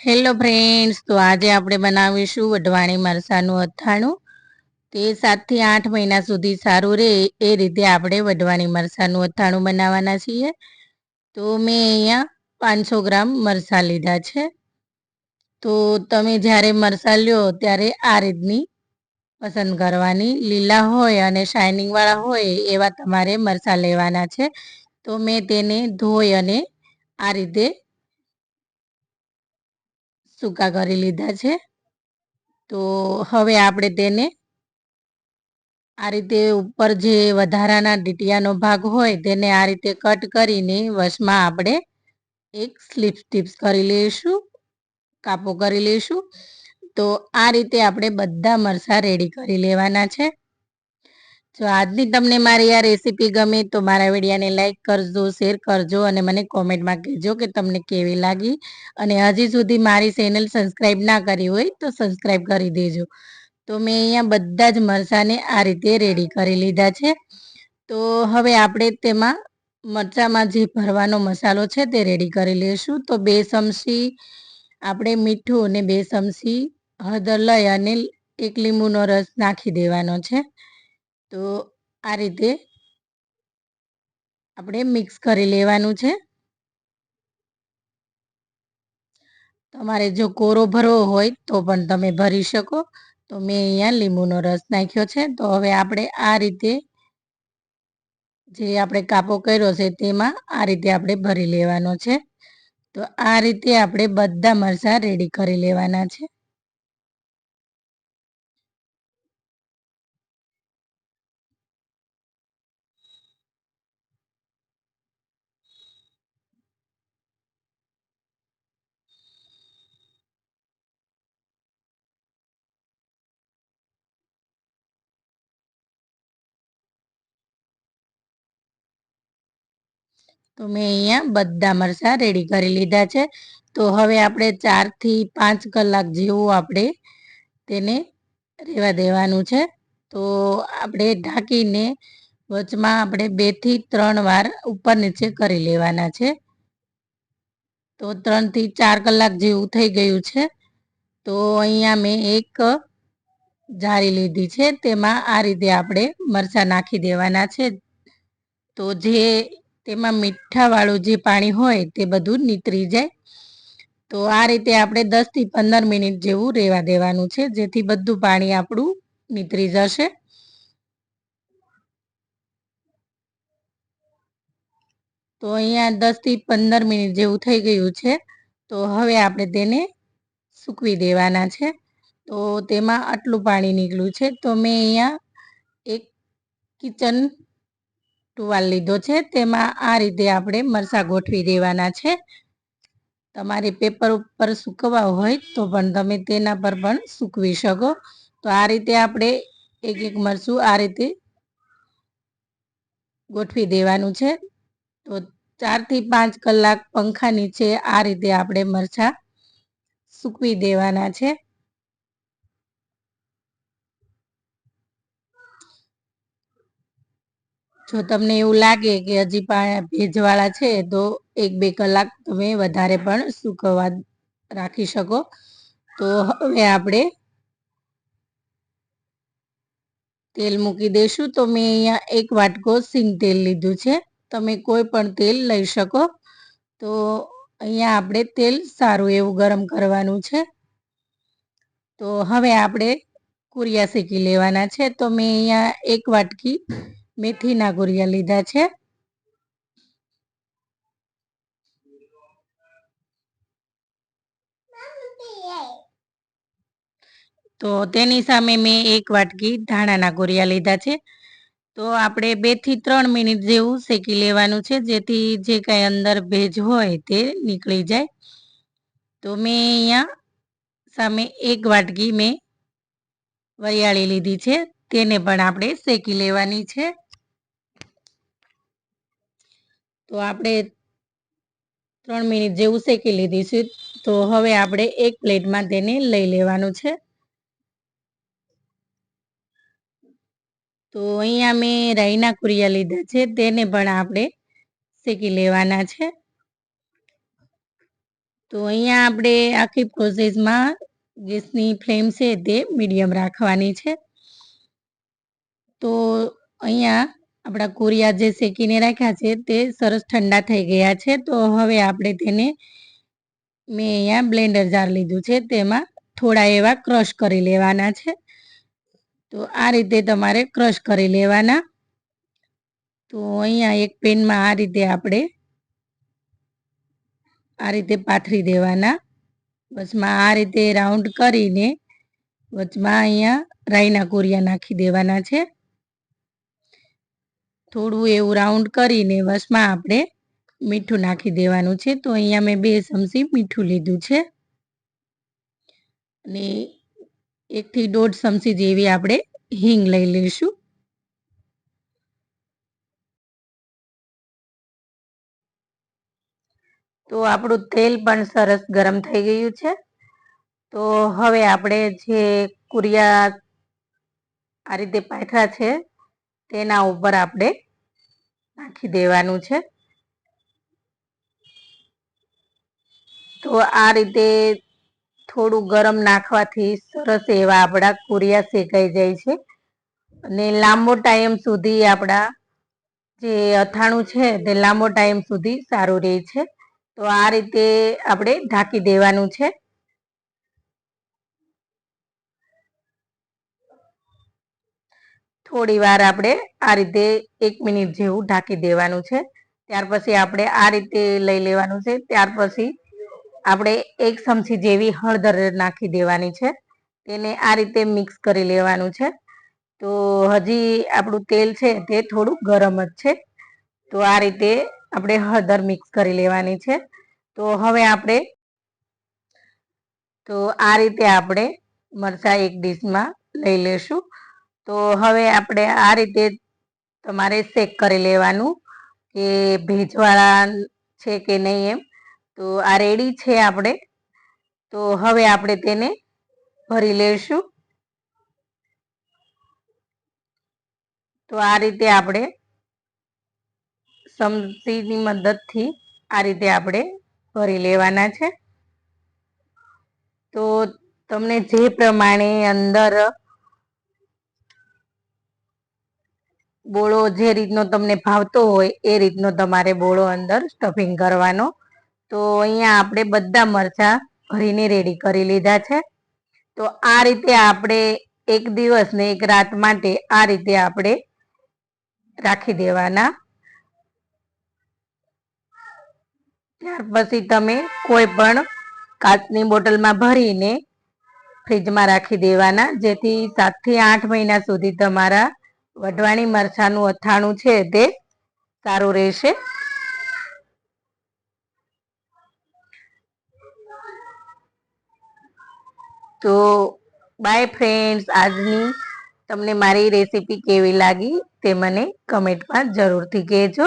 Hello friends તો આજે આપણે બનાવીશું વઢવાણી મરસાનું અથાણું. તે સાતથી આઠ મહિના સુધી સારું રહે એ રીતે આપણે વઢવાણી મરસાનું અથાણું બનાવવાના છીએ. તો મેં અહીંયા પાંચસો ગ્રામ મરસા લીધા છે. તો તમે જ્યારે મરસા લ્યો ત્યારે આ રીતની પસંદ કરવાની લીલા હોય અને શાઇનિંગવાળા હોય એવા તમારે મરસા લેવાના છે. તો મેં તેને ધોઈ અને આ રીતે સૂકા કરી લીધા છે. તો હવે આપણે તેને આ રીતે ઉપર જે વધારાના ડીટિયાનો ભાગ હોય તેને આ રીતે કટ કરીને વશમાં આપણે એક સ્લીપ સ્ટીપ્સ કરી લઈશું, કાપો કરી લઈશું. તો આ રીતે આપણે બધા મરસા રેડી કરી લેવાના છે. જો આજની તમને મારી આ રેસીપી ગમે તો મારા વિડીયાને લાઇક કરજો શેર કરજો અને મને કોમેન્ટમાં કહેજો કે તમને કેવી લાગી. અને હજી સુધી મારી ચેનલ સબસ્ક્રાઈબ ના કરી હોય તો સબસ્ક્રાઈબ કરી દેજો. તો મેં અહીંયા બધા જ મરચાંને આ રીતે રેડી કરી લીધા છે. તો હવે આપણે તેમાં મરચાંમાં જે ભરવાનો મસાલો છે તે રેડી કરી લઈશું. તો બે ચમચી આપણે મીઠું અને બે ચમચી હળદર લઈ અને એક લીંબુનો રસ નાખી દેવાનો છે. તો આ રીતે આપણે મિક્સ કરી લેવાનું છે. તમારે જો કોરો ભરવો હોય તો પણ તમે ભરી શકો. તો મેં અહીંયા લીંબુનો રસ નાખ્યો છે. તો હવે આપણે આ રીતે જે આપણે કાપો કર્યો છે તેમાં આ રીતે આપણે ભરી લેવાનો છે. તો આ રીતે આપણે બધા મરચાં રેડી કરી લેવાના છે. તો મેં અહીંયા બધા મરચાં રેડી કરી લીધા છે. તો હવે આપણે ચારથી પાંચ કલાક જેવું આપણે તેને રહેવા દેવાનું છે. તો આપણે ઢાંકીને વચમાં આપણે બેથી ત્રણ વાર ઉપર નીચે કરી લેવાના છે. તો ત્રણથી ચાર કલાક જેવું થઈ ગયું છે. તો અહીંયા મેં એક જારી લીધી છે. તેમાં આ રીતે આપણે મરચાં નાખી દેવાના છે. તો જે તેમાં મીઠાવાળું જે પાણી હોય તે બધું નીતરી જાય. તો આ રીતે આપણે દસથી પંદર મિનિટ જેવું રહેવા દેવાનું છે, જેથી બધું પાણી આપણું નીતરી જશે. તો અહીંયા દસથી પંદર મિનિટ જેવું થઈ ગયું છે, તો હવે આપણે તેને સૂકવી દેવાના છે. તો તેમાં આટલું પાણી નીકળ્યું છે, તો મેં અહીંયા એક કિચન ટુવાલ લીધો છે. તેમાં આ રીતે આપણે મરચાં ગોઠવી દેવાના છે. તમારે પેપર ઉપર સૂકવવા હોય તો પણ તમે તેના પર પણ સૂકવી શકો. તો આ રીતે આપણે એક એક મરચું આ રીતે ગોઠવી દેવાનું છે. તો ચારથી પાંચ કલાક પંખા નીચે આ રીતે આપણે મરચાં સૂકવી દેવાના છે. જો તમને એવું લાગે કે હજી ભેજવાળા છે, તો એક બે કલાક તમે વધારે પણ સૂકવવા રાખી શકો. તો હવે આપણે તેલ મૂકી દઈશું. તો મેં અહીંયા એક વાટકો સિંગ તેલ લીધું છે. તમે કોઈ પણ તેલ લઈ શકો. તો અહીંયા આપણે તેલ સારું એવું ગરમ કરવાનું છે. તો હવે આપણે કુરિયા શેકી લેવાના છે. તો મેં અહીંયા એક વાટકી મેથીના ગુરિયા લીધા છે. તો તેની સામે મેં એક વાટકી ધાણાના ગુરિયા લીધા છે. તો આપણે બેથી ત્રણ મિનિટ જેવું શેકી લેવાનું છે, જેથી જે કાંઈ અંદર ભેજ હોય તે નીકળી જાય. તો મેં અહીંયા સામે એક વાટકી મેં વરિયાળી લીધી છે, તેને પણ આપણે શેકી લેવાની છે. તો આપણે ત્રણ મિનિટ જેવું શેકી લીધી છે તો હવે આપણે એક પ્લેટમાં તેને લઈ લેવાનું છે. તો અહીંયા મેં રાઈના કુરિયા લીધા છે. તેને પણ આપણે શેકી લેવાના છે. તો અહીંયા આપણે આખી પ્રોસેસમાં ગેસની ફ્લેમ છે તે મીડિયમ રાખવાની છે. તો અહીંયા આપણા કોરિયા જે શેકીને રાખ્યા છે તે સરસ ઠંડા થઈ ગયા છે. તો હવે આપણે તેને મેં અહીંયા બ્લેન્ડર જાર લીધું છે. તેમાં થોડા એવા ક્રશ કરી લેવાના છે. તો આ રીતે તમારે ક્રશ કરી લેવાના. તો અહીંયા એક પેનમાં આ રીતે આપણે આ રીતે પાથરી દેવાના. વચમાં આ રીતે રાઉન્ડ કરીને વચમાં અહીંયા રાઈના કોરિયા નાખી દેવાના છે. થોડું એવું રાઉન્ડ કરીને વસમાં આપણે મીઠું નાખી દેવાનું છે. તો અહીંયા મેં બે ચમચી મીઠું લીધું છે. અને એકથી દોઢ ચમચી જેવી આપણે હિંગ લઈ લઈશું. તો આપણું તેલ પણ સરસ ગરમ થઈ ગયું છે. તો હવે આપણે જે કુરિયા આ રીતે પાથરા છે તેના ઉપર આપણે નાખી દેવાનું છે. તો આ રીતે થોડું ગરમ નાખવાથી સરસ એવા આપણા કુરિયા શેકાઈ જાય છે. અને લાંબો ટાઈમ સુધી આપણા જે અથાણું છે તે લાંબો ટાઈમ સુધી સારું રહે છે. તો આ રીતે આપણે ઢાંકી દેવાનું છે. થોડી વાર આપણે આ રીતે એક મિનિટ જેવું ઢાંકી દેવાનું છે. ત્યાર પછી આપણે આ રીતે લઈ લેવાનું છે. ત્યાર પછી આપણે એક ચમચી જેવી હળદર નાખી દેવાની છે. તેને આ રીતે મિક્સ કરી લેવાનું છે. તો હજી આપણું તેલ છે તે થોડું ગરમ જ છે. તો આ રીતે આપણે હળદર મિક્સ કરી લેવાની છે. તો હવે આપણે તો આ રીતે આપણે મરચાં એક ડીશમાં લઈ લેશું. તો હવે આપણે આ રીતે તમારે શેક કરી લેવાનું કે ભેજવાળા છે કે નહીં એમ. તો આ રેડી છે આપણે. તો હવે આપણે તેને ભરી લઈશું તો આ રીતે આપણે સમસીની મદદથી આ રીતે આપણે ભરી લેવાના છે. તો તમને જે પ્રમાણે અંદર બોળો જે રીતનો તમને ભાવતો હોય એ રીતનો તમારે બોળો અંદર સ્ટફિંગ કરવાનો. તો અહીંયા આપણે બધા મરચાં ભરીને રેડી કરી લીધા છે. તો આ રીતે આપણે એક દિવસ ને એક રાત માટે આ રીતે આપણે રાખી દેવાના. ત્યાર પછી તમે કોઈ પણ કાચની બોટલમાં ભરીને ફ્રીજમાં રાખી દેવાના, જેથી સાતથી આઠ મહિના સુધી તમારા વઢવાણી મરચાનું અથાણું છે તે સારું રહેશે. તો બાય ફ્રેન્ડ્સ, આજની તમને મારી રેસીપી કેવી લાગી તે મને કમેન્ટમાં જરૂરથી કહેજો.